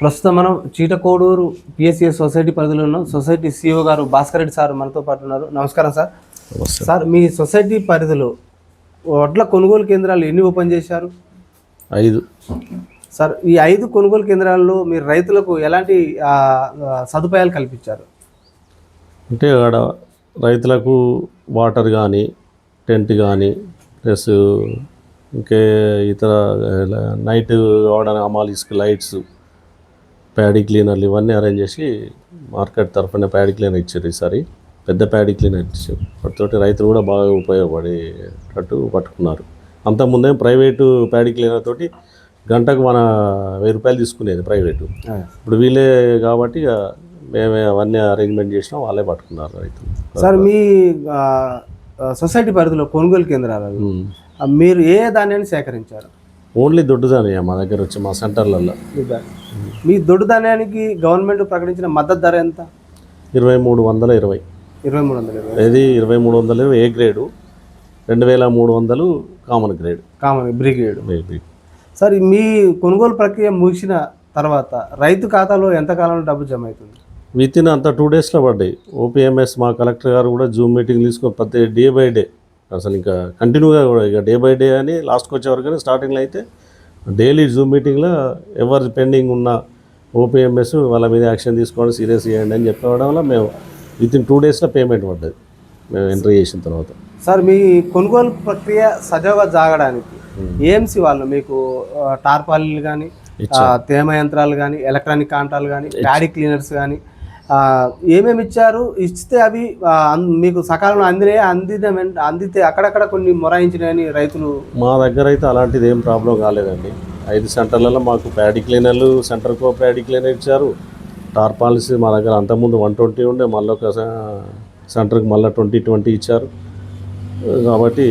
ప్రస్తుతం మనం Cheetakodur PSCS society పరిధిలో ఉన్నాం. సొసైటీ సిఇఓ గారు భాస్కర్ రెడ్డి సార్ మనతో పాటు ఉన్నారు. నమస్కారం సార్. సార్ మీ సొసైటీ పరిధిలో వడ్ల కొనుగోలు కేంద్రాలు ఎన్ని ఓపెన్ చేశారు? ఐదు. సార్ ఈ ఐదు కొనుగోలు కేంద్రాల్లో మీరు రైతులకు ఎలాంటి సదుపాయాలు కల్పించారు? అంటే ఆడ రైతులకు వాటర్ కానీ టెంట్ కానీ ప్లస్ ఇంకే ఇతర నైట్ వాడని అమాలిస్కి లైట్స్ ప్యాడీ క్లీనర్లు ఇవన్నీ అరేంజ్ చేసి మార్కెట్ తరఫున ప్యాడీ క్లీనర్ ఇచ్చారు ఈసారి. పెద్ద ప్యాడీ క్లీనర్ ఇచ్చారు. వాటితోటి రైతులు కూడా బాగా ఉపయోగపడేటట్టు పట్టుకున్నారు. అంతకుముందే ప్రైవేటు ప్యాడీ క్లీనర్ తోటి గంటకు మన వెయ్యి రూపాయలు తీసుకునేది ప్రైవేటు. ఇప్పుడు వీళ్ళే కాబట్టి మేమే అవన్నీ అరేంజ్మెంట్ చేసినాం వాళ్ళే పట్టుకున్నారు రైతులు. సార్ మీ సొసైటీ పరిధిలో కొనుగోలు కేంద్రాలు మీరు ఏ ధాన్యాన్ని సేకరించారు? ఓన్లీ దొడ్డుదానయ్య మా దగ్గర వచ్చి మా సెంటర్లలో? మీ దొడ్డు ధాన్యానికి గవర్నమెంట్ ప్రకటించిన మద్దతు ధర ఎంత? ఇరవై మూడు వందల ఇరవై. ఇరవై మూడు వందల ఇరవై. ఇది ఇరవై మూడు వందలు ఏ గ్రేడు? రెండు వేల మూడు వందలు common grade. Common brigade sir మీ కొనుగోలు ప్రక్రియ ముగిసిన తర్వాత రైతు ఖాతాలో ఎంత కాలంలో డబ్బు జమ అవుతుంది విత్ ఇన్ అంత టూ డేస్లో పడ్డాయి. ఓపీఎంఎస్ మా కలెక్టర్ గారు కూడా జూమ్ మీటింగ్ తీసుకొని ప్రతి డే బై డే అసలు ఇంకా కంటిన్యూగా కూడా ఇక డే బై డే అని లాస్ట్కి వచ్చే వరకు స్టార్టింగ్లో అయితే డైలీ జూమ్ మీటింగ్లో ఎవరు పెండింగ్ ఉన్న ఓపీఎంఎస్ వాళ్ళ మీద యాక్షన్ తీసుకోండి సీరియస్ చేయండి అని చెప్పడం వల్ల మేము విత్ ఇన్ టూ డేస్లో పేమెంట్ పడ్డది. మేము ఎంట్రీ చేసిన తర్వాత. సార్ మీ కొనుగోలు ప్రక్రియ సజావుగా జాగడానికి ఏఎంసీ వాళ్ళు మీకు టార్పాలీలు కానీ తేమ యంత్రాలు కానీ ఎలక్ట్రానిక్ కాంటాలు కానీ ప్యాడీ క్లీనర్స్ కానీ ఏమేమి ఇచ్చారు? ఇస్తే అవి మీకు సకాలంలో అందినే అందిన వెంట అందితే అక్కడక్కడ కొన్ని మొరాయించినాయని రైతులు మా దగ్గర అయితే అలాంటిది ఏం ప్రాబ్లం కాలేదండి. ఐదు సెంటర్లలో మాకు ప్యాడీ క్లీనర్లు సెంటర్కో ప్యాడీ క్లీనర్ ఇచ్చారు. టార్పాలిసి మా దగ్గర అంతకుముందు వన్ ట్వంటీ ఉండే మళ్ళీ ఒక సెంటర్కి మళ్ళీ ట్వంటీ ట్వంటీ ఇచ్చారు. కాబట్టి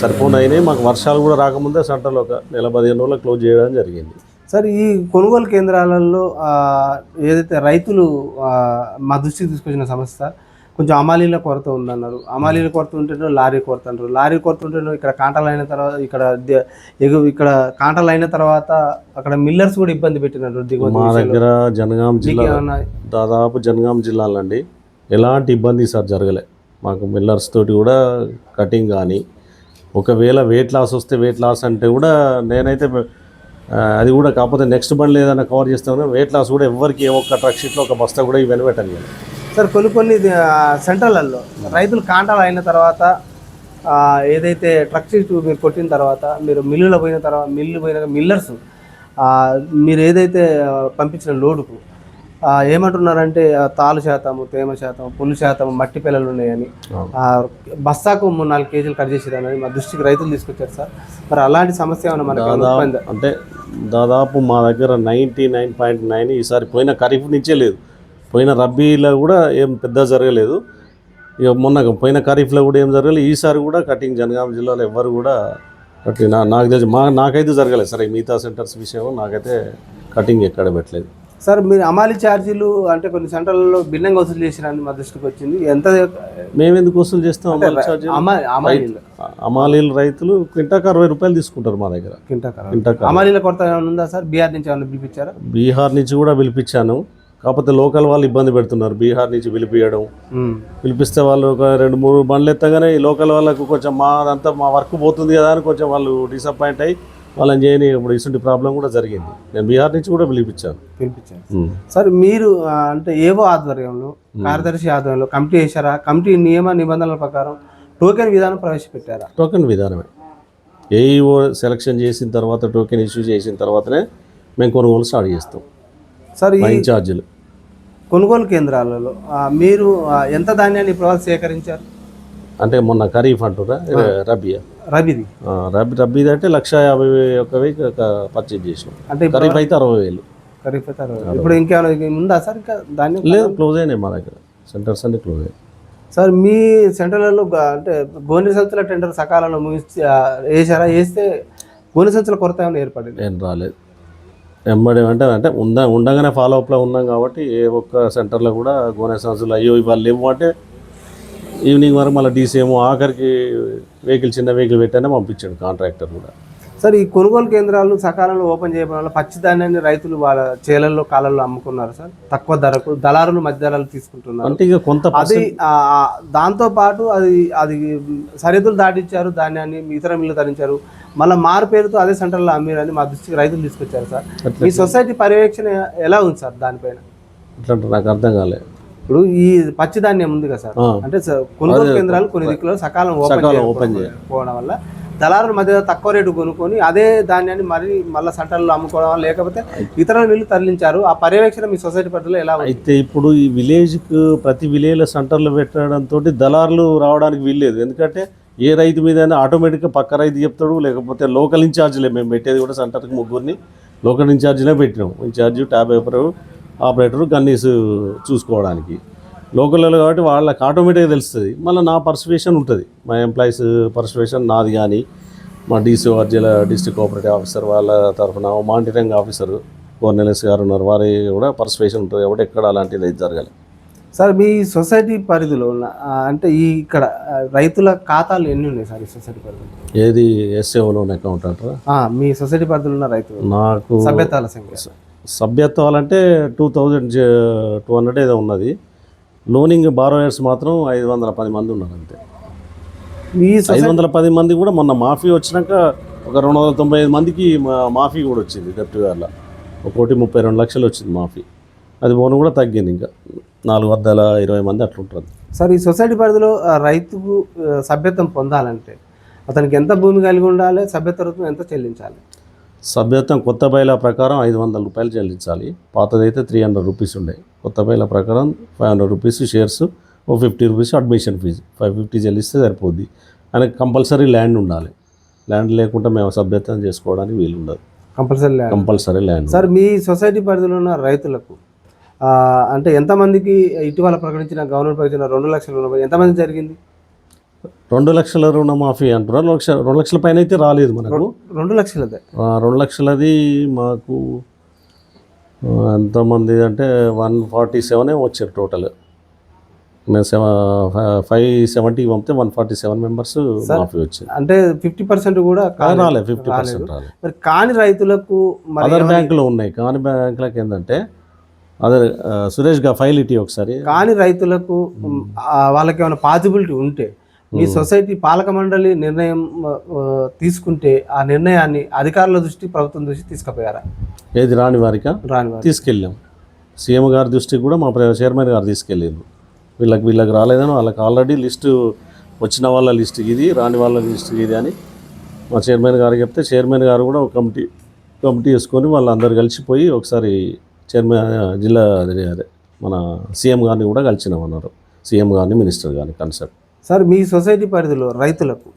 సరిపోయినాయి మాకు వర్షాలు కూడా రాకముందే సెంటర్లో ఒక నెల పదిహేను రోజులు క్లోజ్ చేయడం జరిగింది. సార్ ఈ కొనుగోలు కేంద్రాలలో ఏదైతే రైతులు మా దృష్టికి తీసుకొచ్చిన సమస్య కొంచెం అమాలీల కొరత ఉందన్నారు. అమాలీల కొరత ఉంటేనో లారీ కొరత అంటారు లారీ కొరత ఉంటేనో ఇక్కడ కాంటాలు అయిన తర్వాత ఇక్కడ ఎగు ఇక్కడ కాంటాలు అయిన తర్వాత అక్కడ మిల్లర్స్ కూడా ఇబ్బంది పెట్టినారు దిగుమతి మా. దగ్గర జనగాం జిల్లా దాదాపు జనగాం జిల్లాలండి. ఎలాంటి ఇబ్బంది సార్ జరగలే. మాకు మిల్లర్స్ తోటి కూడా కటింగ్ కానీ ఒకవేళ వెయిట్ లాస్ వస్తే వెయిట్ లాస్ అంటే కూడా నేనైతే అది కూడా కాకపోతే నెక్స్ట్ బండ్లు ఏదైనా కవర్ చేస్తామని వెయిట్ లాస్ కూడా ఎవరికి ఏ ఒక్క ట్రక్ షీట్లో ఒక బస్తా కూడా ఇవి పెట్టండి సార్ కొన్ని కొన్ని ఆ, రైతులు కాంటాలు అయిన తర్వాత ఏదైతే ట్రక్ షీట్ మీరు కొట్టిన తర్వాత మీరు మిల్లులో పోయిన తర్వాత మిల్లు పోయిన మిల్లర్స్ మీరు ఏదైతే పంపించిన లోడుకు ఏమంటున్నారంటే తాలు శాతము తేమ శాతం పుల్లు శాతం మట్టి పిల్లలు ఉన్నాయని. బస్తాకు మూడు నాలుగు కేజీలు కట్ చేసేదని మా దృష్టికి రైతులు తీసుకొచ్చారు సార్. మరి అలాంటి సమస్య ఏమైనా మనకి అంటే దాదాపు మా దగ్గర నైంటీ నైన్ పాయింట్ నైన్ ఈసారి పోయిన ఖరీఫ్ నుంచే లేదు. పోయిన రబ్బీలో కూడా ఏం పెద్ద జరగలేదు. ఇక మొన్న పోయిన ఖరీఫ్లో కూడా ఏం జరగలేదు. ఈసారి కూడా కటింగ్ జనగాం జిల్లాలో ఎవ్వరు కూడా కటింగ్ నా నాకు తెలిసి మా నాకైతే జరగలేదు. సరే మిగతా సెంటర్స్ విషయం నాకైతే కటింగ్ ఎక్కడ పెట్టలేదు. సార్ మీరు అమాలి ఛార్జీలు అంటే కొన్ని సెంటర్లలో భిన్నంగా వసూలు చేసిరని మా దృష్టికి వచ్చింది. ఎంత మేము ఎందుకు వసూలు చేస్తాం అమలు ఛార్జీలు? అమాలీలు. రైతులు క్వింటాకు అరవై రూపాయలు తీసుకుంటారు మా దగ్గర. క్వింటాకు అమాలీల కొరత ఏమైనా ఉందా సార్? బీహార్ నుంచి ఏమైనా పిలిపించారా? బీహార్ నుంచి కూడా పిలిపించాను. కాకపోతే లోకల్ వాళ్ళు ఇబ్బంది పెడుతున్నారు. బీహార్ నుంచి పిలిపియడం పిలిపిస్తే వాళ్ళు ఒక రెండు మూడు బండ్లు ఎత్తగానే లోకల్ వాళ్ళకు కొంచెం మా అంతా మా వర్క్ పోతుంది కదా అని కొంచెం వాళ్ళు డిసప్పాయింట్ అయ్యి వాళ్ళని చేయని ఇప్పుడు ఇటువంటి ప్రాబ్లం కూడా జరిగింది. నేను బీహార్ నుంచి కూడా పిలిపించాను. పిలిపించారు. ఉమ్. సార్ మీరు అంటే ఏవో ఆధ్వర్యంలో కార్యదర్శి ఆధ్వర్యంలో కమిటీ వేశారా కమిటీ నియమ నిబంధనల ప్రకారం టోకెన్ విధానం ప్రవేశపెట్టారా? టోకెన్ విధానమే. ఏఈఓ సెలక్షన్ చేసిన తర్వాత టోకెన్ ఇష్యూ చేసిన తర్వాతనే మేము కొనుగోలు స్టార్ట్ చేస్తాం. సార్ ఇన్ఛార్జీలు. కొనుగోలు కేంద్రాలలో మీరు ఎంత ధాన్యాన్ని ఇప్పుడు సేకరించారు? అంటే మొన్న ఖరీఫ్ అంటురా రబియా రబీది. రబీ రబీది అంటే లక్ష యాభై ఒక్క వెయ్యి పర్చేజ్ చేసినాం. అంటే ఖరీఫ్ అయితే అరవై వేలు. ఖరీఫ్ అయితే అరవై. ఇప్పుడు ఇంకేమైనా ఉందా సార్ ఇంకా ధాన్యం లేదు క్లోజ్ అయినాయి మా దగ్గర. సెంటర్స్ అన్ని క్లోజ్ అయినాయి. సార్ మీ సెంటర్లలో అంటే గోనె సంచుల టెండర్ సకాలంలో ముగిసి ఆ, వేసారా వేస్తే గోనె సంచుల కొరత ఏమైనా ఏర్పడింది? ఏం రాలేదు. వెంబడి అంటే అంటే ఉంద ఉండగానే ఫాలో అప్లో ఉన్నాం కాబట్టి ఏ ఒక్క సెంటర్లో కూడా గోనె సంచులు అయ్యో ఇవాళ లేవు అంటే ఈవినింగ్ వరకు మళ్ళీ డీసీఎం ఆఖరికి వెహికల్ చిన్న వెహికల్ పెట్టానే పంపించాడు కాంట్రాక్టర్ కూడా. సార్ ఈ కొనుగోలు కేంద్రాలు సకాలంలో ఓపెన్ చేయడం వల్ల పచ్చి ధాన్యాన్ని రైతులు వాళ్ళ చేలల్లో కాలంలో అమ్ముకున్నారు సార్. తక్కువ ధరకు దళారులు మధ్య ధరలు తీసుకుంటున్నారు. అంటే ఇక కొంత అది దాంతో పాటు అది అది సరిహద్దులు దాటించారు ధాన్యాన్ని ఇతర మిల్లు తరించారు మళ్ళీ మారు పేరుతో అదే సెంటర్లో అమ్మిరని మా దృష్టికి రైతులు తీసుకొచ్చారు సార్. మీ సొసైటీ పర్యవేక్షణ ఎలా ఉంది సార్ దానిపైన? అట్లా నాకు అర్థం కాలే. ఇప్పుడు ఈ పచ్చి ధాన్యం ఉంది కదా సార్. అంటే కొనుగోలు కేంద్రాలు కొన్ని దిక్కులో సకాలం ఓపెన్ సకాలం ఓపెన్ చేయకపోవడం వల్ల దళారుల మధ్య తక్కువ రేటు కొనుక్కొని అదే ధాన్యాన్ని మరి మళ్ళీ సెంటర్లో అమ్ముకోవడం లేకపోతే ఇతర మిల్లు తరలించారు. ఆ పర్యవేక్షణ మీ సొసైటీ పరిధిలో ఎలా అయితే ఇప్పుడు ఈ విలేజ్కి ప్రతి విలేజ్లో సెంటర్లు పెట్టడంతో దళారులు రావడానికి వీల్లేదు. ఎందుకంటే ఏ రైతు మీద ఆటోమేటిక్గా పక్క రైతు చెప్తాడు లేకపోతే లోకల్ ఇన్ఛార్జ్లే. మేము పెట్టేది కూడా సెంటర్కి ముగ్గురిని లోకల్ ఇన్ఛార్జ్లే పెట్టినాం in-charge tab operator operator gunnies చూసుకోవడానికి. లోకల్లో కాబట్టి వాళ్ళకి ఆటోమేటిక్గా తెలుస్తుంది. మళ్ళీ నా పర్సువేషన్ ఉంటుంది. మా ఎంప్లాయీస్ పర్సువేషన్ నాది కానీ మా డీసీ జిల్లా డిస్ట్రిక్ట్ కోఆపరేటివ్ ఆఫీసర్ వాళ్ళ తరఫున మానిటరింగ్ ఆఫీసర్ కోర్నెలెస్ గారు ఉన్నారు. వారి కూడా పర్సువేషన్ ఉంటుంది. కాబట్టి ఎక్కడ అలాంటిది అయితే జరగాలి. సార్ మీ సొసైటీ పరిధిలో ఉన్న అంటే ఈ ఇక్కడ రైతుల ఖాతాలు ఎన్ని ఉన్నాయి సార్ ఈ సొసైటీ పరిధిలో? ఏది ఎస్ఏఓ లోన్ అకౌంట్ అంటారా? మీ సొసైటీ పరిధిలో ఉన్న రైతులు. నాకు సభ్యతాల సంఖ్య. సభ్యత్వాలు అంటే టూ థౌజండ్ టూ హండ్రెడ్ ఏదో ఉన్నది. లోనింగ్ బారోయర్స్ మాత్రం ఐదు వందల పది మంది ఉన్నారు అంతే. ఐదు వందల పది మంది కూడా మొన్న మాఫీ వచ్చినాక ఒక రెండు వందల తొంభై ఐదు మందికి మాఫీ కూడా వచ్చింది డెప్ట్ వేర్ల ఒక కోటి ముప్పై రెండు లక్షలు వచ్చింది మాఫీ. అది పోను కూడా తగ్గింది ఇంకా. నాలుగు వందల ఇరవై మంది అట్లా ఉంటుంది సార్ ఈ సొసైటీ పరిధిలో రైతుకు సభ్యత్వం పొందాలంటే అతనికి ఎంత భూమి కలిగి ఉండాలి సభ్యత్వ ఎంత చెల్లించాలి? సభ్యత్వం కొత్త బయల ప్రకారం ఐదు వందల రూపాయలు చెల్లించాలి. పాతదైతే త్రీ హండ్రెడ్ రూపీస్ ఉండే. కొత్త బయల ప్రకారం ఫైవ్ హండ్రెడ్ రూపీస్ షేర్స్ ఓ fifty rupees admission fee five fifty చెల్లిస్తే సరిపోద్ది. ఆయనకు కంపల్సరీ ల్యాండ్ ఉండాలి. ల్యాండ్ లేకుండా మేము సభ్యత్వం చేసుకోవడానికి వీలు ఉండదు కంపల్సరీ కంపల్సరీ ల్యాండ్ సార్ మీ సొసైటీ పరిధిలో ఉన్న రైతులకు అంటే ఎంతమందికి ఇటీవల ప్రకటించిన గవర్నమెంట్ ప్రకటించిన రెండు లక్షల ఎంతమంది జరిగింది? రెండు లక్షల రుణమాఫీ అంటున్నారు. రెండు లక్షల రెండు లక్షల పైన అయితే రాలేదు మనకు. రెండు లక్షలదే. రెండు లక్షలది మాకు ఎంతమంది అంటే వన్ ఫార్టీ సెవెనే వచ్చారు టోటల్. మేము సెవెన్ ఫైవ్ సెవెంటీ పంపితే వన్ ఫార్టీ సెవెన్ మెంబర్స్ మాఫీ వచ్చింది అంటే ఫిఫ్టీ పర్సెంట్ కూడా కాలేదు. రాలే ఫిఫ్టీ పర్సెంట్ రాలేదు. మరి కాని రైతులకు అదర్ బ్యాంకులో ఉన్నాయి. కాని బ్యాంకులకు ఏంటంటే అదర్ ఆ, సురేష్గా ఫైల్ ఇటీ ఒకసారి. కాని రైతులకు వాళ్ళకి ఏమైనా పాసిబిలిటీ ఉంటే మీ సొసైటీ పాలక మండలి నిర్ణయం తీసుకుంటే ఆ నిర్ణయాన్ని అధికారుల దృష్టి ప్రభుత్వం దృష్టి తీసుకుపోయారా? ఏది రాని వారికా? రాని వారు తీసుకెళ్ళాం. సీఎం గారి దృష్టికి కూడా మా ప్ర- చైర్మన్ గారు తీసుకెళ్ళారు వీళ్ళకి వీళ్ళకి రాలేదని వాళ్ళకి ఆల్రెడీ లిస్టు వచ్చిన వాళ్ళ లిస్ట్ ఇది రాని వాళ్ళ లిస్ట్ ఇది అని మా చైర్మన్ గారు చెప్తే చైర్మన్ గారు కూడా ఒక కమిటీ కమిటీ వేసుకొని వాళ్ళందరూ కలిసిపోయి ఒకసారి చైర్మన్ జిల్లా అదే మన సీఎం గారిని కూడా కలిసినామన్నారు. సీఎం గారిని మినిస్టర్ గారిని కన్సల్ట్. సార్ మీ సొసైటీ పరిధిలో రైతులకు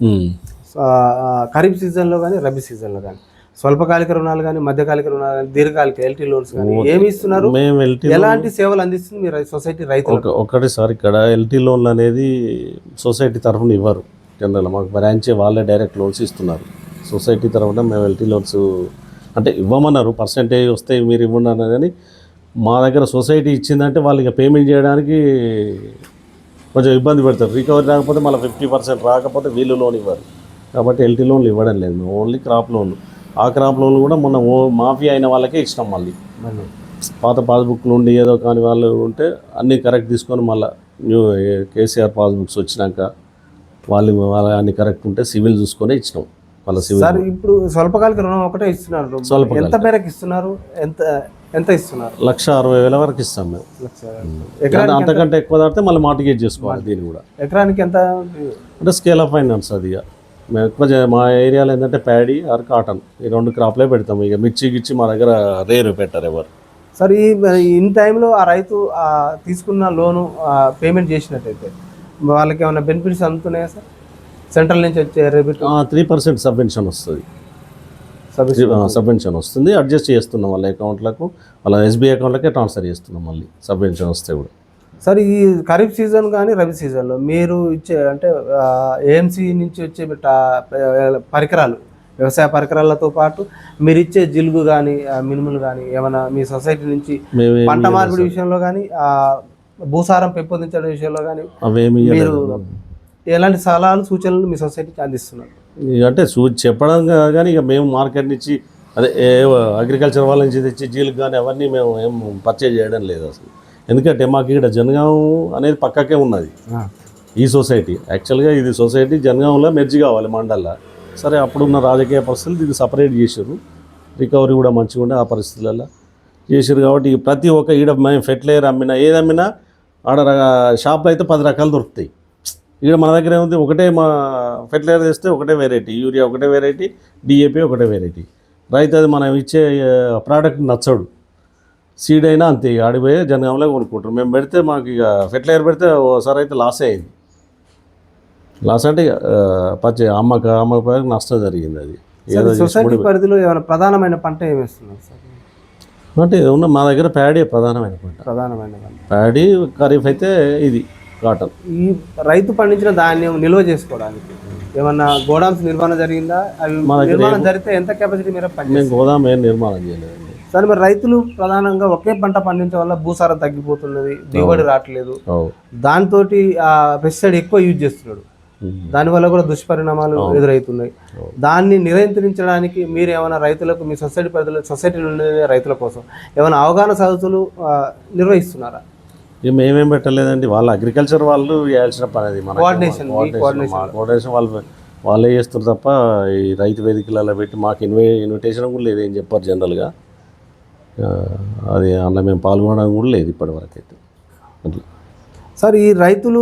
ఖరీఫ్ సీజన్లో కానీ రబీ సీజన్లో కానీ స్వల్పకాలిక రుణాలు కానీ మధ్యకాలిక రుణాలు కానీ దీర్ఘకాలిక ఎల్టీ లోన్స్ కానీ ఏమి ఇస్తున్నారు? మేము ఎల్టీ ఎలాంటి సేవలు అందిస్తుంది మీ సొసైటీ రైతులకు? ఒక ఒకటి సార్ ఇక్కడ ఎల్టీ లోన్లు అనేది సొసైటీ తరఫున ఇవ్వరు జనరల్. మాకు బ్రాంచే వాళ్ళే డైరెక్ట్ లోన్స్ ఇస్తున్నారు. సొసైటీ తరఫున మేము ఎల్టీ లోన్స్ అంటే ఇవ్వమన్నారు. పర్సంటేజ్ వస్తే మీరు ఇవ్వండి అన్నారు కానీ మా దగ్గర సొసైటీ ఇచ్చిందంటే వాళ్ళు ఇక పేమెంట్ చేయడానికి కొంచెం ఇబ్బంది పెడతారు. రికవరీ రాకపోతే మళ్ళీ ఫిఫ్టీ పర్సెంట్ రాకపోతే వీళ్ళు లోన్ ఇవ్వరు. కాబట్టి ఎల్టీ లోన్లు ఇవ్వడం లేదు. మేము ఓన్లీ క్రాప్ లోన్లు ఆ క్రాప్ లోన్లు కూడా మొన్న ఓ మాఫీ అయిన వాళ్ళకే ఇష్టం మళ్ళీ. పాత పాస్బుక్లు ఉండి ఏదో కాని వాళ్ళు ఉంటే అన్నీ కరెక్ట్ తీసుకొని మళ్ళీ న్యూ కేసీఆర్ పాస్బుక్స్ వచ్చినాక వాళ్ళు వాళ్ళ అన్ని కరెక్ట్ ఉంటే సివిల్ చూసుకొని ఇచ్చినాం. వాళ్ళ సివిల్ ఇప్పుడు స్వల్పకాలిక రుణం ఒకటే ఇస్తున్నారు. ఎంత మేరకు ఇస్తున్నారు? ఎంత ఎంత ఇస్తున్నారు? లక్ష అరవై వేల వరకు ఇస్తాం మేము. ఎకరానికి అంతకంటే ఎక్కువ దాటితే మళ్ళీ మార్టిగేజ్ చేసుకోవాలి దీన్ని కూడా. ఎకరానికి ఎంత? అంటే స్కేల్ ఆఫ్ ఫైనాన్స్ అది మేము ఎక్కువ మా ఏరియాలో ఏంటంటే ప్యాడీ ఆర్ కాటన్ ఈ రెండు క్రాప్లే పెడతాం ఇక. మిర్చి గిచ్చి మా దగ్గర రేరు పెట్టారు ఎవరు. సార్ ఈ ఇన్ టైంలో ఆ రైతు తీసుకున్న లోను పేమెంట్ చేసినట్టయితే వాళ్ళకి ఏమైనా బెనిఫిట్స్ అందుతున్నాయా సార్? సెంట్రల్ నుంచి వచ్చే రెబిట్? త్రీ పర్సెంట్ సబ్వెన్షన్ వస్తుంది. సబ్వెన్షన్ వస్తుంది. అడ్జస్ట్ చేస్తున్నాం వాళ్ళ అకౌంట్లకు. వాళ్ళ ఎస్బీఐ అకౌంట్లకే ట్రాన్స్ఫర్ చేస్తున్నాం మళ్ళీ సబ్వెన్షన్ వస్తే కూడా. సార్ ఈ ఖరీఫ్ సీజన్ కానీ రబీ సీజన్లో మీరు ఇచ్చే అంటే ఏఎంసీ నుంచి వచ్చే పరికరాలు వ్యవసాయ పరికరాలతో పాటు మీరు ఇచ్చే జిలుగు కానీ మినుములు కానీ ఏమైనా మీ సొసైటీ నుంచి పంట మార్పిడి విషయంలో కానీ భూసారం పెంపొందించడం విషయంలో కానీ మీరు ఎలాంటి సలహాలు సూచనలు మీ సొసైటీకి అందిస్తున్నారు? అంటే చూ చెప్పడం కానీ ఇక మేము మార్కెట్ నుంచి అదే ఏ అగ్రికల్చర్ వాళ్ళ నుంచి తెచ్చి జీలకు కానీ అవన్నీ మేము ఏం పర్చేజ్ చేయడం లేదు అసలు. ఎందుకంటే మాకు ఇక్కడ జనగాం అనేది పక్కకే ఉన్నది. ఈ సొసైటీ. యాక్చువల్గా ఇది సొసైటీ జనగాంలో మెర్జి కావాలి మండల్లో. సరే అప్పుడున్న రాజకీయ పరిస్థితులు ఇది సపరేట్ చేశారు రికవరీ కూడా మంచిగా ఉండే ఆ పరిస్థితులలో చేశారు కాబట్టి ప్రతి ఒక్క ఈడ మేము ఫెర్టిలైజర్ అమ్మినా ఏది అమ్మినా ఆడ షాప్లో అయితే పది రకాలు దొరుకుతాయి. ఇక్కడ మన దగ్గర ఏముంది? ఒకటే మా ఫెర్టిలైజర్ తెస్తే ఒకటే వెరైటీ యూరియా ఒకటే వెరైటీ డిఏపి ఒకటే వెరైటీ రైతు అది మనం ఇచ్చే ప్రోడక్ట్ నచ్చడు. సీడ్ అయినా అంతే ఇక ఆడిపోయి జనగాంలో కొనుక్కుంటారు. మేము పెడితే మాకు ఇక ఫెర్టిలైజర్ పెడితే ఓసారి అయితే లాస్ అయింది. లాస్ అంటే పచ్చి అమ్మక అమ్మక నష్టం జరిగింది అది. సొసైటీ పరిధిలో ఏమైనా ప్రధానమైన పంట ఏమి వేస్తున్నారు సార్? అంటే ఉన్న మా దగ్గర ప్యాడీ ప్రధానమైన పంట. ప్రధానమైన ప్యాడీ ఖరీఫ్ అయితే ఇది. కాటన్ ఈ రైతు పండించిన ధాన్యం నిల్వ చేసుకోవడానికి ఏమన్నా గోడామ్స్ నిర్మాణం జరిగిందా? అవి నిర్మాణం జరిగితే ఎంత కెపాసిటీ పని మేము గోదాం ఏం నిర్మాణం చేయలేదండి సరే మరి రైతులు ప్రధానంగా ఒకే పంట పండించడం వల్ల భూసారం తగ్గిపోతున్నది దిగుబడి రావట్లేదు. దాంతో పెస్టిసైడ్ ఎక్కువ యూజ్ చేస్తున్నాడు. దానివల్ల కూడా దుష్పరిణామాలు ఎదురవుతున్నాయి. దాన్ని నియంత్రించడానికి మీరు ఏమైనా రైతులకు మీ సొసైటీ పరిధిలో సొసైటీలో ఉండే రైతుల కోసం ఏమైనా అవగాహన సదస్సులు నిర్వహిస్తున్నారా? ఇక మేమేం పెట్టలేదండి. వాళ్ళు అగ్రికల్చర్ వాళ్ళు చేయాల్సిన పని అది మన. కోఆర్డినేషన్ వాళ్ళు వాళ్ళే చేస్తారు తప్ప ఈ రైతు వేదికలలో పెట్టి మాకు ఇన్వై ఇన్విటేషన్ కూడా లేదు ఏం చెప్పారు జనరల్గా అది అందులో మేము పాల్గొనడం కూడా లేదు ఇప్పటివరకు అయితే. అట్లా సార్ ఈ రైతులు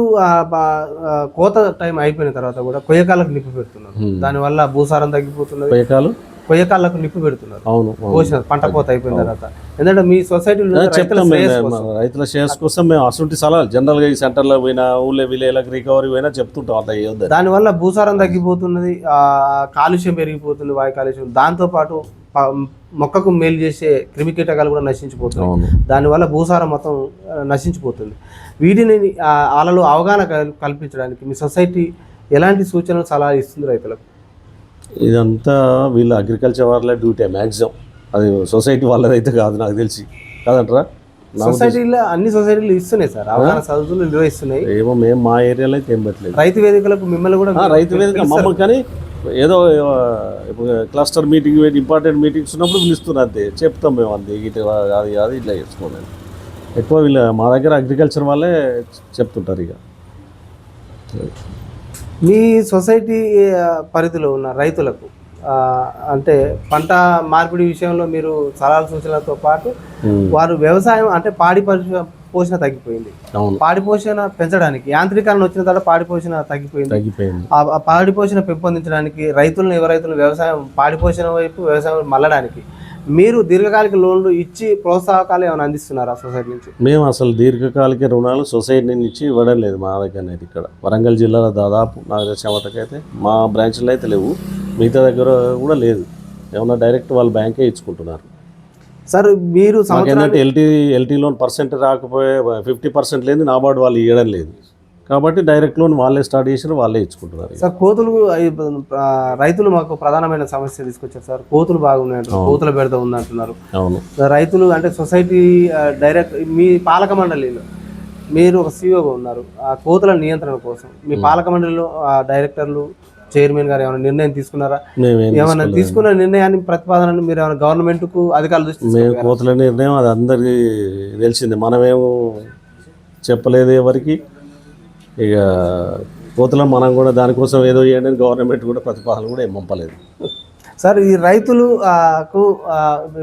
కోత టైం అయిపోయిన తర్వాత కూడా కొయ్యకాలకు నిప్పు పెడుతున్నారు. దానివల్ల భూసారం తగ్గిపోతున్నది. ఉపయోగాలు కొయ్యకాలకు నిప్పు పెడుతున్నారు. అవును. కోసిన పంట కోత అయిపోయిన తర్వాత. ఎందుకంటే మీ సొసైటీలో రైతుల చెప్తాం. రైతుల షేర్స్ కోసం మేము అసలు సలహాలు జనరల్గా ఈ సెంటర్లో పోయినా ఊళ్ళో విలేజ్లకు రికవరీ పోయినా చెప్తుంటాం అట్లా దానివల్ల భూసారం తగ్గిపోతున్నది ఆ, కాలుష్యం పెరిగిపోతుంది వాయు కాలుష్యం. దాంతోపాటు ప- మొక్కకు మేలు చేసే క్రిమి కీటకాలు కూడా నశించిపోతున్నాయి. దానివల్ల భూసారం మొత్తం నశించిపోతుంది. వీటిని వాళ్ళలో అవగాహన కల్- కల్పించడానికి మీ సొసైటీ ఎలాంటి సూచనలు సలహా ఇస్తుంది రైతులకు? ఇదంతా వీళ్ళ అగ్రికల్చర్ వాళ్ళ డ్యూటీ మ్యాక్సిమం అది సొసైటీ వాళ్ళదైతే కాదు నాకు తెలిసి. కాదంటారా? సొసైటీలో అన్ని సొసైటీలు ఇస్తున్నాయి సార్. అవగాహన సదస్సులు నిర్వహిస్తున్నాయి ఏమో మేము మా ఏరియాలో అయితే ఏం పెట్టలేదు. రైతు వేదికలకు మిమ్మల్ని కూడా రైతు వేదిక మమ్మల్ని కానీ ఏదో ఇప్పుడు క్లస్టర్ మీటింగ్ ఇంపార్టెంట్ మీటింగ్స్ ఉన్నప్పుడు పిలుస్తున్నారు అంతే. చెప్తాం మేము అంతే. ఇటు అది అది ఇట్లా చేసుకోండి ఎక్కువ వీళ్ళ మా దగ్గర అగ్రికల్చర్ వాళ్ళే చెప్తుంటారు ఇక. మీ సొసైటీ పరిధిలో ఉన్న రైతులకు అంటే పంట మార్పిడి విషయంలో మీరు సలహాలు సూచనలతో పాటు వారు వ్యవసాయం అంటే పాడి పోషణ తగ్గిపోయింది. పాడి పోషణ పెంచడానికి యాంత్రీకరణ వచ్చిన తర్వాత పాడి పోషణ తగ్గిపోయింది. తగ్గిపోయింది. ఆ పాడి పోషణ పెంపొందించడానికి రైతులను ఎవరు రైతులు వ్యవసాయం పాడి పోషణ వైపు వ్యవసాయం మళ్ళడానికి మీరు దీర్ఘకాలిక లోన్లు ఇచ్చి ప్రోత్సాహకాలు ఏమైనా అందిస్తున్నారా సొసైటీ నుంచి? మేము అసలు దీర్ఘకాలిక రుణాలు సొసైటీ నుంచి ఇవ్వడం లేదు మా దగ్గర అయితే ఇక్కడ. వరంగల్ జిల్లాలో దాదాపు నాకు తెలిసిన మటుకైతే మా బ్రాంచ్లో అయితే లేవు. మిగతా దగ్గర కూడా లేదు. ఏమన్నా డైరెక్ట్ వాళ్ళు బ్యాంకే ఇచ్చుకుంటున్నారు. సార్ మీరు ఎల్టీ ఎల్టీ లోన్ పర్సెంట్ రాకపోయే ఫిఫ్టీ పర్సెంట్ లేదు నాబార్డు వాళ్ళు ఇవ్వడం లేదు. కాబట్టి డైరెక్ట్ లోన్ వాళ్ళే స్టార్ట్ చేసారు వాళ్ళే ఇచ్చుకుంటున్నారు సార్ కోతులు రైతులు మాకు ప్రధానమైన సమస్య తీసుకొచ్చారు సార్. కోతులు బాగున్నాయి అంటున్నారు. కోతుల బెడద ఉందంటున్నారు. అవును. రైతులు అంటే సొసైటీ డైరెక్ట్ మీ పాలక మండలిలో మీరు ఒక సీఈఓగా ఉన్నారు. ఆ కోతుల నియంత్రణ కోసం మీ పాలక మండలిలో ఆ డైరెక్టర్లు చైర్మన్ గారు ఏమైనా నిర్ణయం తీసుకున్నారా? ఏమైనా తీసుకున్న నిర్ణయాన్ని ప్రతిపాదనను మీరు ఏమైనా గవర్నమెంట్కు అధికారులు మేము కోతుల నిర్ణయం అది అందరికీ తెలిసిందే. మనమేమో చెప్పలేదు ఎవరికి. ఇక కోతులను మనం కూడా దానికోసం ఏదో చేయండి అని గవర్నమెంట్ కూడా ప్రతిపాదన కూడా ఏం పంపలేదు. సార్ ఈ రైతులు ఆ, కు ఆ,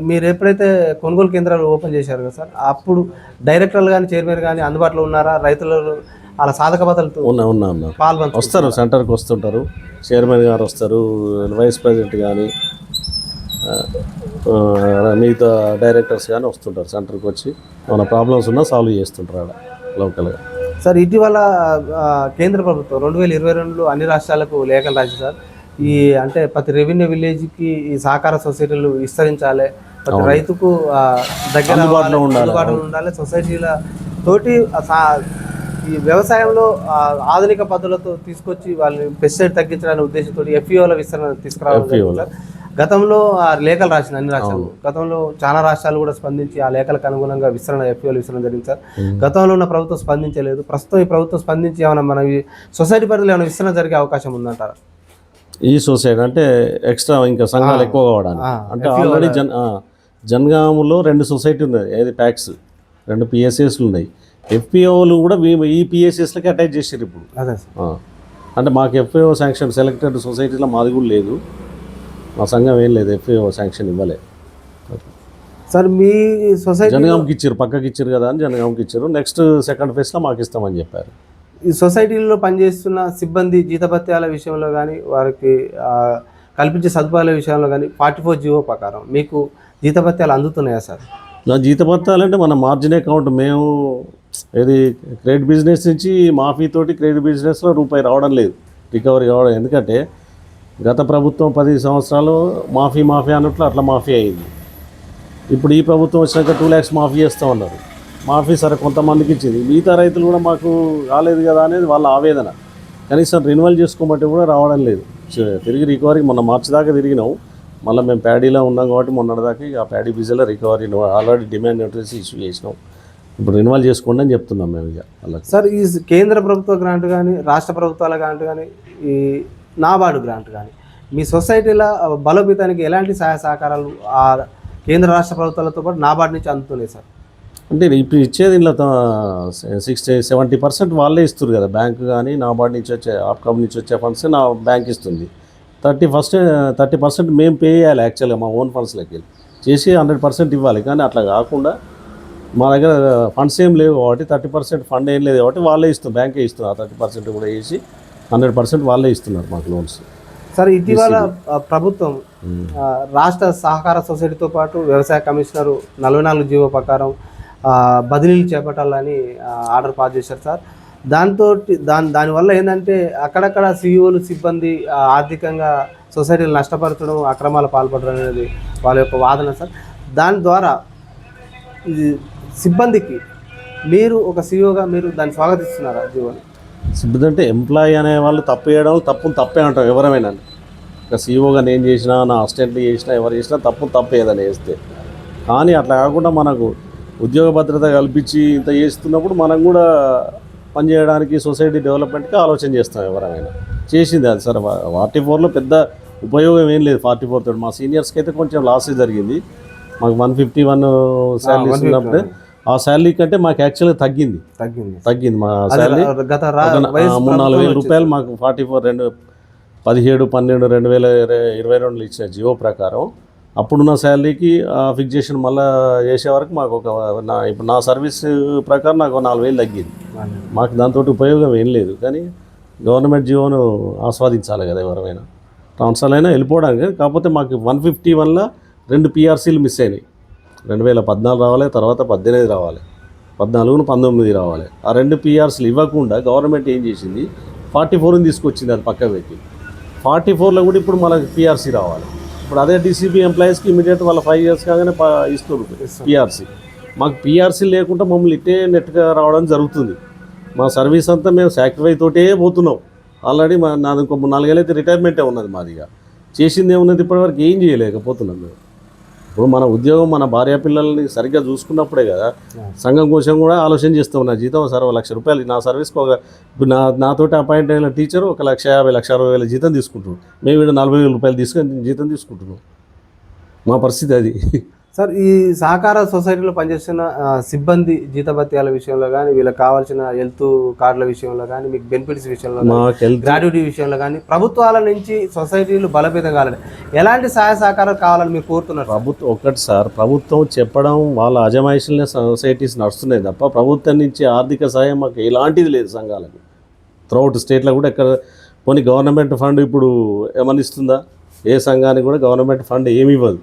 మీరు ఎప్పుడైతే కొనుగోలు కేంద్రాలు ఓపెన్ చేశారు కదా సార్ అప్పుడు డైరెక్టర్లు కానీ చైర్మన్ కానీ అందుబాటులో ఉన్నారా? రైతులు వాళ్ళ సాధక బదులతో ఉన్నా ఉన్నా ఉన్నా. పాల్గొంటారు వస్తారు సెంటర్కి వస్తుంటారు. చైర్మన్ గారు వస్తారు వైస్ ప్రెసిడెంట్ కానీ మిగతా డైరెక్టర్స్ కానీ వస్తుంటారు సెంటర్కి వచ్చి. మన ప్రాబ్లమ్స్ ఉన్నా సాల్వ్ చేస్తుంటారు ఆడ లోకల్గా. సార్ ఇటీవల కేంద్ర ప్రభుత్వం రెండు వేల ఇరవై రెండులో అన్ని రాష్ట్రాలకు లేఖలు రాసి సార్. ఈ అంటే ప్రతి రెవెన్యూ విలేజ్కి ఈ సహకార సొసైటీలు విస్తరించాలి. ప్రతి రైతుకు దగ్గర అందుబాటులో ఉండాలి. సొసైటీల తోటి ఈ వ్యవసాయంలో ఆధునిక పద్ధతులతో తీసుకొచ్చి వాళ్ళని పెస్టిసైడ్ తగ్గించడానికి ఉద్దేశంతో ఎఫ్ఈఓల విస్తరణ తీసుకురావడం జరిగింది సార్. గతంలో ఆ లేఖలు రాసిన అన్ని రాష్ట్రాలు గతంలో చాలా రాష్ట్రాలు కూడా స్పందించి ఆ లేఖలకు అనుగుణంగా విస్తరణ ఎఫ్ఈఓల విస్తరణ జరిగింది సార్. గతంలో ఉన్న ప్రభుత్వం స్పందించలేదు. ప్రస్తుతం ఈ ప్రభుత్వం స్పందించి ఏమైనా మన సొసైటీ పరిధిలో ఏమైనా విస్తరణ జరిగే అవకాశం ఉందంటారా? ఈ సొసైటీ అంటే ఎక్స్ట్రా ఇంకా సంఘాలు ఎక్కువ కావడానికి. అంటే ఆల్రెడీ జన్ ఆ, జనగాములో రెండు సొసైటీ ఉన్నాయి. ఏది? ప్యాక్స్ రెండు పిఎస్ఎస్లు ఉన్నాయి. ఎఫ్పిఓలు కూడా వీ- ఈ పిఎస్ఎస్లకి అటాచ్ చేసారు ఇప్పుడు. అంటే మాకు ఎఫ్ఏఓ శాంక్షన్ సెలెక్టెడ్ సొసైటీలో మాది కూడా లేదు. మా సంఘం ఏం లేదు ఎఫ్ఏఓ శాంక్షన్ ఇవ్వలే. సార్ మీ సొసైటీ జనగాంకి ఇచ్చారు పక్కకి ఇచ్చారు కదా అని జనగాంకి ఇచ్చారు నెక్స్ట్ సెకండ్ ఫేజ్లో మాకు ఇస్తామని చెప్పారు. ఈ సొసైటీలో పనిచేస్తున్న సిబ్బంది జీతభత్యాల విషయంలో కానీ వారికి కల్పించే సదుపాయాల విషయంలో కానీ ఫార్టీ ఫోర్ జీవో ప్రకారం మీకు జీతభత్యాలు అందుతున్నాయా సార్? నా జీతపత్రాలంటే మన మార్జిన్ అకౌంట్ మేము ఇది క్రెడిట్ బిజినెస్ నుంచి మాఫీ తోటి క్రెడిట్ బిజినెస్లో రూపాయి రావడం లేదు రికవరీ కావడం. ఎందుకంటే గత ప్రభుత్వం పది సంవత్సరాలు మాఫీ మాఫీ అన్నట్లు అట్లా మాఫీ అయింది. ఇప్పుడు ఈ ప్రభుత్వం వచ్చినాక టూ ల్యాక్స్ మాఫీ చేస్తూ ఉన్నారు. మాఫీ సరే కొంతమందికి ఇచ్చింది. మిగతా రైతులు కూడా మాకు రాలేదు కదా అనేది వాళ్ళ ఆవేదన. కనీసం రెన్యువల్ చేసుకోమంటే కూడా రావడం లేదు. తిరిగి రికవరీ మొన్న మార్చి దాకా తిరిగినాం. మళ్ళీ మేము ప్యాడీలో ఉన్నాం కాబట్టి మొన్నటిదాకా ఇక ఆ ప్యాడీ బిజీలో recovery already demand notice issue చేసినాం. ఇప్పుడు రెన్యువల్ చేసుకోండి అని చెప్తున్నాం మేము ఇక అలా సార్ ఈ కేంద్ర ప్రభుత్వ గ్రాంట్ కానీ రాష్ట్ర ప్రభుత్వాల గ్రాంట్ కానీ ఈ నాబార్డు గ్రాంట్ కానీ. మీ సొసైటీలో బలోపేతానికి ఎలాంటి సహాయ సహకారాలు ఆ కేంద్ర రాష్ట్ర ప్రభుత్వాలతో పాటు నాబార్డు నుంచి అందుతున్నాయి సార్? అంటే ఇప్పుడు ఇచ్చేది ఇలా సిక్స్టీ సెవెంటీ పర్సెంట్ వాళ్ళే ఇస్తారు కదా. బ్యాంక్ కానీ నాబార్డ్ నుంచి వచ్చే ఆప్కామ్ నుంచి వచ్చే ఫండ్స్ నా బ్యాంక్ ఇస్తుంది. థర్టీ ఫస్ట్ థర్టీ పర్సెంట్ మేము పే చేయాలి యాక్చువల్గా మా ఓన్ ఫండ్స్లోకి వెళ్ళి చేసి హండ్రెడ్ పర్సెంట్ ఇవ్వాలి. కానీ అట్లా కాకుండా మా దగ్గర ఫండ్స్ ఏం లేవు కాబట్టి థర్టీ పర్సెంట్ ఫండ్ ఏం లేదు కాబట్టి వాళ్ళే ఇస్తుంది బ్యాంకే ఇస్తుంది ఆ థర్టీ పర్సెంట్ కూడా వేసి హండ్రెడ్ పర్సెంట్ వాళ్ళే ఇస్తున్నారు మాకు లోన్స్. సార్ ఇటీవల ప్రభుత్వం రాష్ట్ర సహకార సొసైటీతో పాటు వ్యవసాయ కమిషనర్ నలభై నాలుగు జీవో ప్రకారం బదిలీలు చేపట్టాలని ఆర్డర్ పాస్ చేశారు సార్. దాంతో దాని దానివల్ల ఏంటంటే అక్కడక్కడ సీఈఓలు సిబ్బంది ఆర్థికంగా సొసైటీలు నష్టపరచడం అక్రమాల పాల్పడడం అనేది వాళ్ళ యొక్క వాదన సార్. దాని ద్వారా ఇది సిబ్బందికి మీరు ఒక సీఈఓగా మీరు దాన్ని స్వాగతిస్తున్నారా జీవోని? సిబ్బంది అంటే ఎంప్లాయీ అనే వాళ్ళు తప్పు చేయడం తప్పును తప్పే అంటాం ఎవరైనా. ఇంకా సీఓగా నేను చేసినా నా అసిస్టెంట్లు చేసినా ఎవరు చేసినా తప్పు తప్పే ఏదైనా చేస్తే. కానీ అట్లా కాకుండా మనకు ఉద్యోగ భద్రత కల్పించి ఇంత చేస్తున్నప్పుడు మనం కూడా పనిచేయడానికి సొసైటీ డెవలప్మెంట్కి ఆలోచన చేస్తాం ఎవరైనా. చేసింది అది సార్. ఫార్టీ ఫోర్లో పెద్ద ఉపయోగం ఏం లేదు ఫార్టీ ఫోర్ తోటి. మా సీనియర్స్కి అయితే కొంచెం లాస్ జరిగింది. మాకు వన్ ఫిఫ్టీ వన్ శాలరీస్ ఉన్నప్పుడే ఆ శాలరీ కంటే మాకు యాక్చువల్గా తగ్గింది. తగ్గింది. తగ్గింది మా శాలరీ. గత మూడు నాలుగు వేల రూపాయలు మాకు ఫార్టీ ఫోర్ రెండు పదిహేడు పన్నెండు రెండు వేల ఇరవై- రెండులో ఇచ్చిన జియో ప్రకారం అప్పుడున్న శాలరీకి ఫిక్స్ చేసిన మళ్ళీ చేసే వరకు మాకు ఒక నా ఇప్పుడు నా సర్వీస్ ప్రకారం నాకు నాలుగు వేలు తగ్గింది. మాకు దాంతో ఉపయోగం ఏం లేదు. కానీ గవర్నమెంట్ జియోను ఆస్వాదించాలి కదా ఎవరైనా ట్రాన్స్ఫర్ అయినా వెళ్ళిపోవడానికి కాకపోతే మాకు వన్ ఫిఫ్టీ వల్ల రెండు పిఆర్సీలు మిస్ అయినాయి. రెండు వేల పద్నాలుగు రావాలి తర్వాత పద్దెనిమిది రావాలి. పద్నాలుగును పంతొమ్మిది రావాలి. ఆ రెండు పిఆర్సీలు ఇవ్వకుండా గవర్నమెంట్ ఏం చేసింది? ఫార్టీ ఫోర్ని తీసుకొచ్చింది అది పక్క పెట్టి. ఫార్టీ ఫోర్లో కూడా ఇప్పుడు మనకి పిఆర్సీ రావాలి. ఇప్పుడు అదే డీసీబీ ఎంప్లాయీస్కి ఇమీడియట్ వాళ్ళ ఫైవ్ ఇయర్స్ కాగానే ప- ఇస్తున్నారు పిఆర్సీ మాకు పిఆర్సీ లేకుండా మమ్మల్ని ఇట్టే నెట్గా రావడం జరుగుతుంది. మా సర్వీస్ అంతా మేము సాక్రిఫై తోటే పోతున్నాం. ఆల్రెడీ మా నాది ఇంకో మూడు నాలుగేళ్ళు అయితే రిటైర్మెంటే ఉన్నది మాదిగా చేసింది ఏమున్నది ఇప్పటివరకు ఏం చేయలేకపోతున్నాం మేము. ఇప్పుడు మన ఉద్యోగం మన భార్య పిల్లల్ని సరిగ్గా చూసుకున్నప్పుడే కదా సంఘం కోసం కూడా ఆలోచన చేస్తాం. నా జీతం సరే లక్ష రూపాయలు నా సర్వీస్కి ఒక నా నాతోటి అపాయింట్ అయిన టీచర్ ఒక లక్ష యాభై లక్ష అరవై వేల జీతం తీసుకుంటున్నాం మేము ఇక్కడ నలభై వేల రూపాయలు తీసుకొని జీతం తీసుకుంటున్నాం. మా పరిస్థితి అది. సార్ ఈ సహకార సొసైటీలో పనిచేస్తున్న సిబ్బంది జీతభత్యాల విషయంలో కానీ వీళ్ళకి కావాల్సిన హెల్త్ కార్డుల విషయంలో కానీ మీకు బెనిఫిట్స్ విషయంలో గ్రాడ్యుటీ విషయంలో కానీ ప్రభుత్వాల నుంచి సొసైటీలు బలోపేతం కావాలని ఎలాంటి సహాయ సహకారాలు కావాలని మీరు కోరుతున్నారు? ప్రభుత్వం ఒకటి సార్ ప్రభుత్వం చెప్పడం వాళ్ళ అజమాయిషీలనే సొసైటీస్ నడుస్తున్నాయి తప్ప ప్రభుత్వం నుంచి ఆర్థిక సహాయం మాకు ఎలాంటిది లేదు సంఘాలకు. త్రూఅవుట్ స్టేట్లో కూడా ఎక్కడ పోనీ గవర్నమెంట్ ఫండ్ ఇప్పుడు ఏమని ఇస్తుందా? ఏ సంఘానికి కూడా గవర్నమెంట్ ఫండ్ ఏమి ఇవ్వదు.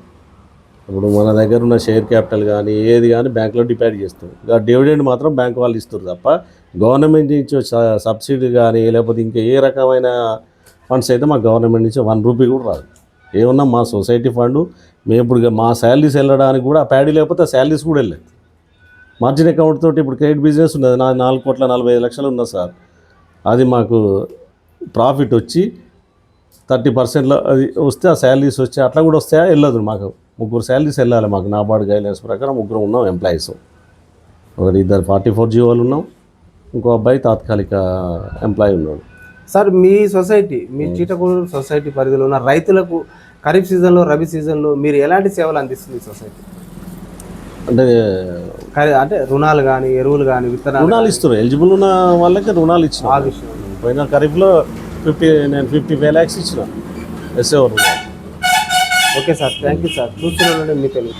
ఇప్పుడు మన దగ్గర ఉన్న షేర్ క్యాపిటల్ కానీ ఏది కానీ బ్యాంకులో డిపాజిట్ చేస్తారు. ఇక డివిడెండ్ మాత్రం బ్యాంక్ వాళ్ళు ఇస్తారు తప్ప గవర్నమెంట్ నుంచి సబ్సిడీ కానీ లేకపోతే ఇంకా ఏ రకమైన ఫండ్స్ అయితే మాకు గవర్నమెంట్ నుంచి వన్ రూపీ కూడా రాదు. ఏమన్నా మా సొసైటీ ఫండ్ మేము ఇప్పుడు మా శాలరీస్ వెళ్ళడానికి కూడా ఆ ప్యాడీ లేకపోతే శాలరీస్ కూడా వెళ్ళాయి మార్జిన్ అకౌంట్ తోటి ఇప్పుడు క్రెడిట్ బిజినెస్ ఉన్నది నా నాలుగు కోట్ల నలభై ఐదు లక్షలు ఉన్నది సార్. అది మాకు ప్రాఫిట్ వచ్చి థర్టీ పర్సెంట్లో అది వస్తే ఆ శాలరీస్ వచ్చి అట్లా కూడా వస్తాయా? వెళ్ళదు మాకు. ముగ్గురు శాలరీస్ వెళ్ళాలి మాకు. నాబార్డ్ గైడ్లైన్స్ ప్రకారం ముగ్గురు ఉన్నాం ఎంప్లాయీస్. ఒకటి ఇద్దరు ఫార్టీ ఫోర్ జీవోలు ఉన్నాం. ఇంకో అబ్బాయి తాత్కాలిక ఎంప్లాయీ ఉన్నాడు. సార్ మీ సొసైటీ మీ చీటకూరు సొసైటీ పరిధిలో ఉన్న రైతులకు ఖరీఫ్ సీజన్లో రబీ సీజన్లో మీరు ఎలాంటి సేవలు అందిస్తుంది సొసైటీ? అంటే అంటే రుణాలు కానీ ఎరువులు కానీ విత్తనాలు రుణాలు ఇస్తున్నారు. ఎలిజిబుల్ ఉన్న వాళ్ళకి రుణాలు ఇచ్చిన. ఆ విషయం. పోయిన ఖరీఫ్లో ఫిఫ్టీ నేను ఫిఫ్టీ ఫైవ్ ల్యాక్స్ ఇచ్చిన. ఎస్ఏ రుణాలు okay sir thank you sir చూస్తున్నానండి మీ తెలుగు